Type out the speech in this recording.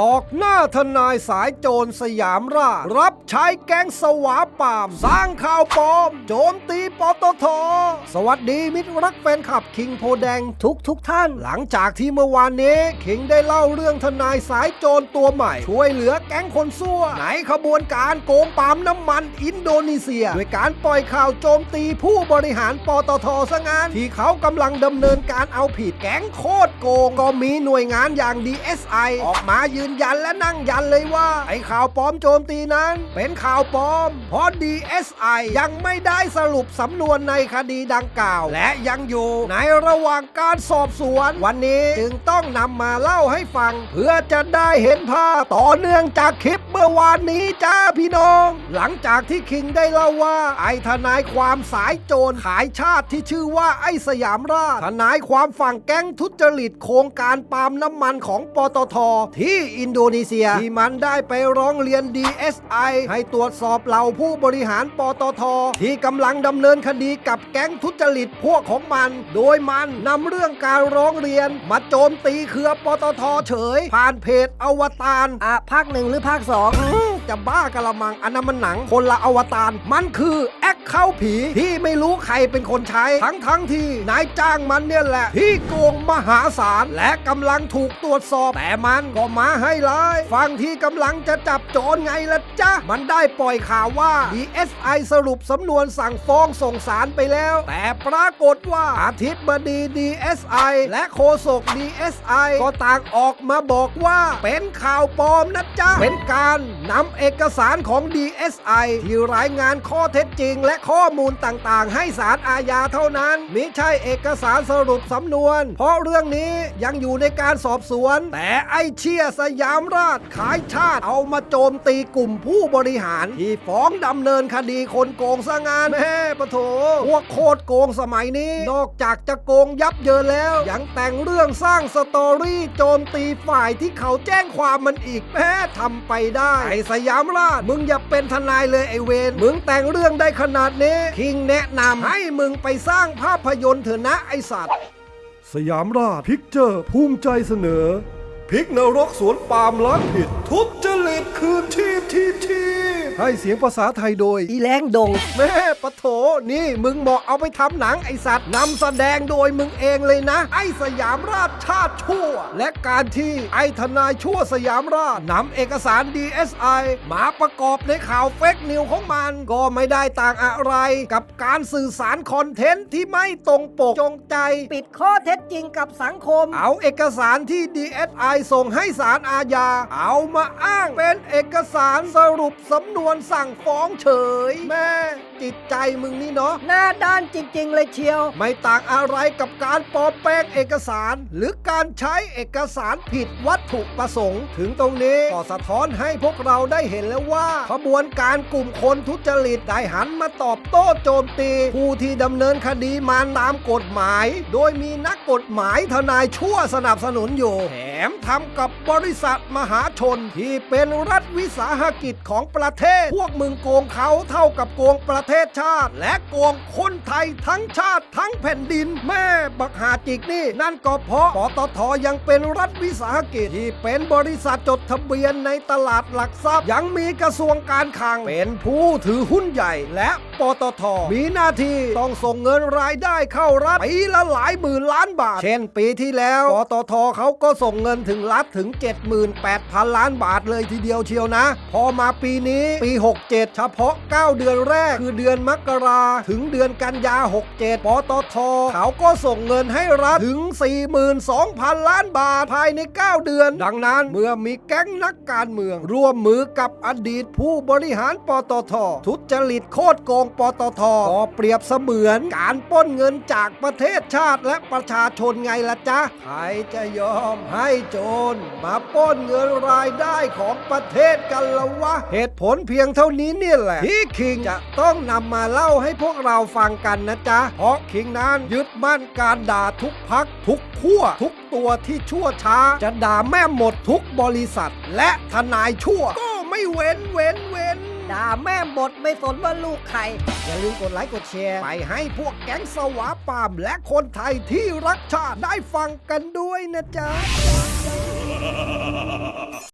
ตอกหน้าทนายสายโจรสยามราชรับใช้แก๊งสวาปามสร้างข่าวปลอม โจมตีปตท สวัสดีมิตรรักแฟนคลับคิงโพแดงทุกทุกท่าน หลังจากที่เมื่อวานนี้คิงได้เล่าเรื่องทนายสายโจรตัวใหม่ ช่วยเหลือแก๊งคนซั่วในขบวนการโกงปาล์มน้ำมันอินโดนีเซีย ด้วยการปล่อยข่าวโจมตีผู้บริหารปตทซะงั้นที่เขากำลังดำเนินการเอาผิดแก๊งโคตรโกงก็มีหน่วยงานอย่าง DSI ออกมายืนยันและนั่งยันเลยว่า ไอ้ข่าวปลอมโจมตีนั้น เป็นข่าวปลอม เพราะ DSI ยังไม่ได้สรุปสำนวนในคดีดังกล่าว และยังอยู่ในระหว่างการสอบสวน วันนี้จึงต้องนำมาเล่าให้ฟัง เพื่อจะได้เห็นภาพต่อเนื่องจากคลิปเมื่อวานนี้จ้าพี่น้อง หลังจากที่คิงได้เล่าว่า ไอ้ทนายความสายโจรขายชาติที่ชื่อว่าไอ้สยามราชทนายความฝั่งแก๊งทุจริตโครงการปาล์มน้ำมันของปตทที่อินโดนีเซีย ที่มันได้ไปร้องเรียน DSI ให้ตรวจสอบเหล่าผู้บริหารปตท ที่กำลังดำเนินคดีกับแก๊งทุจริตพวกของมัน โดยมันนำเรื่องการร้องเรียน มาโจมตีเครือปตทเฉย ผ่านเพจอวตารอะภาคหนึ่งหรือภาคสอง จะบ้ากะละมังอันนั้นมันหนัง คนละอวตารมันคือแอคเข้าผีที่ไม่รู้ใครเป็นคนใช้ ทั้งทั้งที่นายจ้างมันเนี่ยแหละ ที่โกงมหาศาลและกำลังถูกตรวจสอบ แต่มันก็มาให้ร้ายฟังที่กำลังจะจับโจรไงละจ๊ะ มันได้ปล่อยข่าวว่า DSI สรุปสำนวนสั่งฟ้องส่งสารไปแล้ว แต่ปรากฏว่าอาทิตย์บดี DSI และโฆษก DSI ก็ต่างออกมาบอกว่าเป็นข่าวปลอมนะจ๊ะเป็นการนำเอกสารของ DSI ที่รายงานข้อเท็จจริง และข้อมูลต่างๆ ให้สารอาญาเท่านั้น มิใช่เอกสารสรุปสำนวน เพราะเรื่องนี้ยังอยู่ในการสอบสวน แต่ไอเชียสยามราชขายชาติเอามาโจมตีกลุ่มผู้บริหาร ที่ฟ้องดำเนินคดีคนโกงซะงานแม่ปะโถพวกโคตรโกงสมัยนี้ นอกจากจะโกงยับเยินแล้ว ยังแต่งเรื่องสร้างสตอรี่โจมตีฝ่ายที่เขาแจ้งความมันอีกแม่ทำไปได้ไอสยามราช มึงอย่าเป็นทนายเลยไอเวนมึงแต่งเรื่องได้ขนาดนี้ คิงแนะนำให้มึงไปสร้างภาพยนตร์เถอะนะไอสัตว์ สยามราชพิกเจอร์ภูมิใจเสนอพริกนรกสวนปาล์มล้างผิด ทุจริตคืนที่ที่ที่ ให้เสียงภาษาไทยโดย อีแรงดง แม่ปะโถ นี่มึงเหมาะเอาไปทำหนังไอสัตว์นำแสดงโดยมึงเองเลยนะ ไอสยามราชชาติชั่ว และการที่ไอทนายชั่วสยามราชนำเอกสาร DSI มาประกอบในข่าวเฟกนิวของมัน ก็ไม่ได้ต่างอะไรกับการสื่อสารคอนเทนต์ที่ไม่ตรงปกจงใจ ปิดข้อเท็จจริงกับสังคม เอาเอกสารที่ DSI ส่งให้ศาลอาญา เอามาอ้างเป็นเอกสารสรุปสำนวนสั่งฟ้องเฉย แม่จิตใจมึงนี่เนาะหน้าด้านจริง ๆ เลยเชียว ไม่ต่างอะไรกับการปลอมแปลงเอกสาร หรือการใช้เอกสารผิดวัตถุประสงค์ ถึงตรงนี้ก็สะท้อนให้พวกเราได้เห็นแล้วว่าขบวนการกลุ่มคนทุจริตได้หันมาตอบโต้โจมตี ผู้ที่ดำเนินคดีมาตามกฎหมาย โดยมีนักกฎหมายทนายชั่วสนับสนุนอยู่ แถมทำกับบริษัทมหาชนที่เป็นรัฐวิสาหกิจของประเทศ พวกมึงโกงเขาเท่ากับโกงประเทศชาติ และโกงคนไทยทั้งชาติทั้งแผ่นดิน แม่บักหาจิกนี่ นั่นก็เพราะปตทยังเป็นรัฐวิสาหกิจที่เป็นบริษัทจดทะเบียนในตลาดหลักทรัพย์ ยังมีกระทรวงการคลังเป็นผู้ถือหุ้นใหญ่และปตท มีหน้าที่ต้องส่งเงินรายได้เข้ารัฐปีละหลายหมื่นล้านบาท เช่นปีที่แล้วปตทเขาก็ส่งเงินถึงรัฐถึง 78,000 ล้านบาทเลยทีเดียวเชียวนะ พอมาปีนี้ปี 67 เฉพาะ 9 เดือนแรกคือเดือนมกราถึงเดือนกันยา 67ปตท เขาก็ส่งเงินให้รัฐถึง 42,000 ล้านบาทภายใน 9 เดือน ดังนั้นเมื่อมีแก๊งนักการเมือง ร่วมมือกับอดีตผู้บริหารปตท ทุจริตโคตรโกงปตทก็เปรียบเสมือนการปล้นเงินจากประเทศชาติและประชาชนไงล่ะจ๊ะ ใครจะยอมให้โจรมาปล้นเงินรายได้ของประเทศกันละวะ เหตุผลเพียงเท่านี้เนี่ยแหละ ที่คิงจะต้องนำมาเล่าให้พวกเราฟังกันนะจ๊ะ เพราะคิงนั้นยึดมั่นการด่าทุกพักทุกขั้วทุกตัวที่ชั่วช้า จะด่าแม่หมดทุกบริษัท และทนายชั่ว ก็ไม่เว้นเว้นเว้น ด่าแม่บดไม่สนว่าลูกใคร อย่าลืมกดไลค์กดแชร์ ไปให้พวกแก๊งสวาปามและคนไทยที่รักชาติได้ฟังกันด้วยนะจ๊ะ